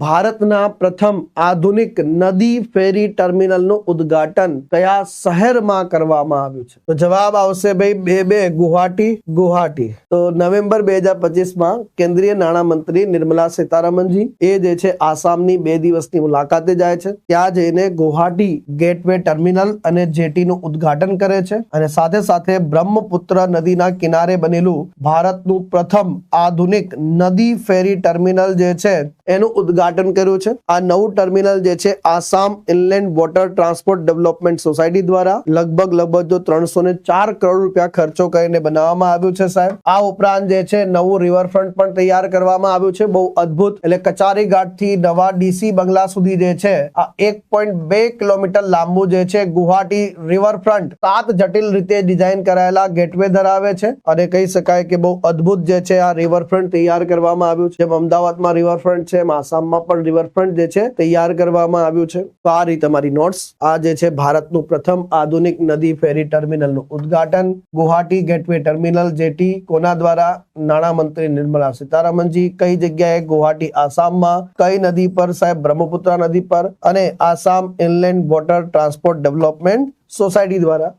ભારતના પ્રથમ આધુનિક નદી ફેરી ટર્મિનલનું ઉદ્ઘાટન કયા શહેરમાં કરવામાં આવ્યું છે? તો જવાબ આવશે ભાઈ બે બે ગુવાહાટી ગુવાહાટી. તો નવેમ્બર બે હજાર પચીસમાં કેન્દ્રીય નાણામંત્રી નિર્મલા સીતારામનજી એ જે છે આસામની બે દિવસની મુલાકાતે જાય છે. ત્યાં જઈને ગુવાહાટી ગેટવે ટર્મિનલ અને જેટીનું ઉદ્ઘાટન કરે છે અને સાથે સાથે બ્રહ્મપુત્ર નદીના કિનારે બનેલું ભારતનું પ્રથમ આધુનિક નદી ફેરી ટર્મિનલ જે છે એનું ઉદ્ઘાટન કર્યું છે. આ નવું ટર્મિનલ જે છે, Assam inland water transport development society દ્વારા લગભગ લગભગ જો ત્રણસો ને ચાર કરોડ રૂપિયા ખર્ચો કરીને બનાવવામાં આવ્યું છે સાહેબ. આ ઉપરાંત જે છે, નવું રિવરફ્રન્ટ પણ તૈયાર કરવામાં આવ્યું છે. બહુ અદ્ભુત એટલે કચારી ઘાટથી નવા ડીસી બંગલા સુધી જે છે, આ એક પોઈન્ટ બે કિલોમીટર લાંબુ જે છે, ગુવાહાટી રિવરફ્રન્ટ સાત જટિલ રીતે ડિઝાઇન કરાયેલા ગેટવે ધરાવે છે. અને કહી શકાય કે બહુ અદ્ભુત જે છે, આ રિવરફ્રન્ટ તૈયાર કરવામાં આવ્યું છે. અમદાવાદમાં રિવરફ્રન્ટ છે, એમ આસામમાં પણ રિવરફ્રન્ટ જે છે, તૈયાર કરવામાં આવ્યું છે. તો આ રીતે તમારી નોટ્સ આ જે છે, ભારતનું પ્રથમ આધુનિક નદી ફેરી ટર્મિનલનું ઉદ્ઘાટન. ગુવાહાટી ગેટવે ટર્મિનલ જેટી કોના દ્વારા નાણાં મંત્રી નિર્મલા સીતારામનજી, કઈ જગ્યાએ? ગુવાહાટી આસામમાં. કઈ નદી પર? સાહેબ, બ્રહ્મપુત્ર નદી પર. અને Assam inland water transport development society દ્વારા.